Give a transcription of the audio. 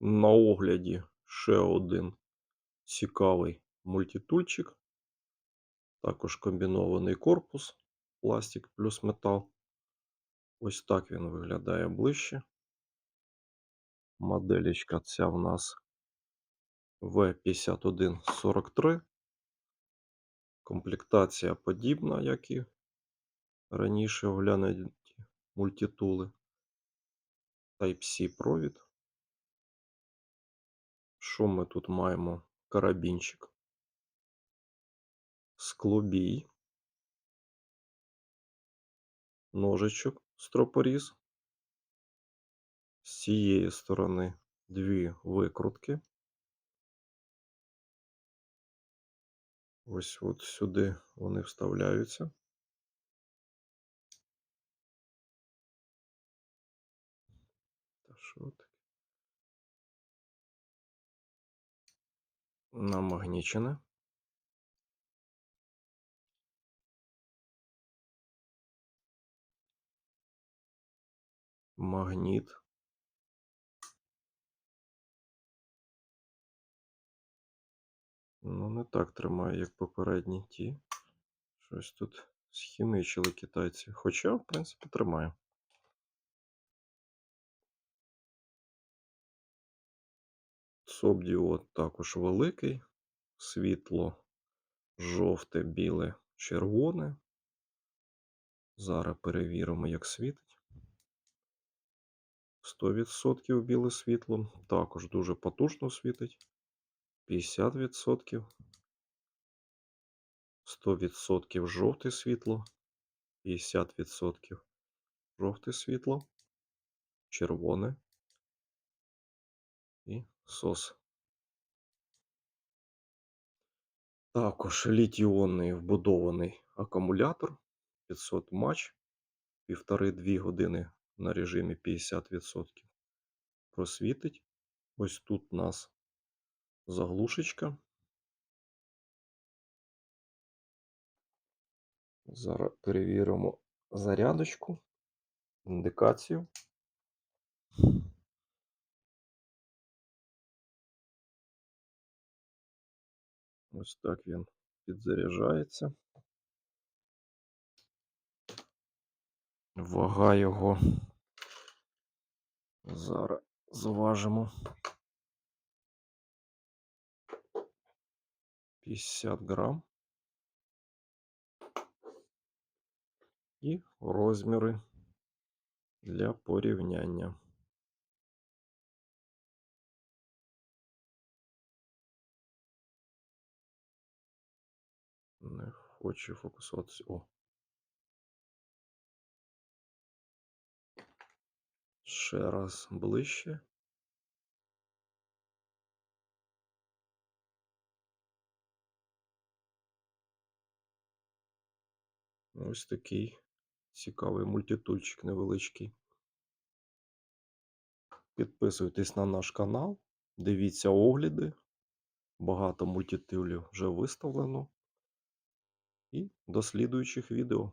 На огляді ще один цікавий мультитульчик. Також комбінований корпус, пластик плюс метал. Ось так він виглядає ближче. Моделечка ця в нас В5143. Комплектація подібна, як і раніше оглянуті мультитули. Type-C провід. Що ми тут маємо? Карабінчик. Склобій. Ножичок стропоріз. З цієї сторони дві викрутки. Ось от сюди вони вставляються. Та що таке? Намагнічене. Магніт. Ну, не так тримає, як попередні ті. Щось тут схімичили китайці. Хоча, в принципі, тримає. Субдіод також великий. Світло жовте, біле, червоне. Зараз перевіримо, як світить. 100% біле світло. Також дуже потужно світить. 50%. 100% жовте світло. 50% жовте світло. Червоне. І сос. Також літіонний вбудований акумулятор 500 матч. Півтори-дві години на режимі 50% просвітить. Ось тут у нас заглушечка. Зараз перевіримо зарядочку, індикацію. Ось так він підзаряджається. Вага його зараз зважимо. 50 грам. І розміри для порівняння. Не хочу фокусуватися. О. Ще раз ближче. Ось такий цікавий мультитульчик невеличкий. Підписуйтесь на наш канал, дивіться огляди. Багато мультитулів вже виставлено. І до слідуючих відео.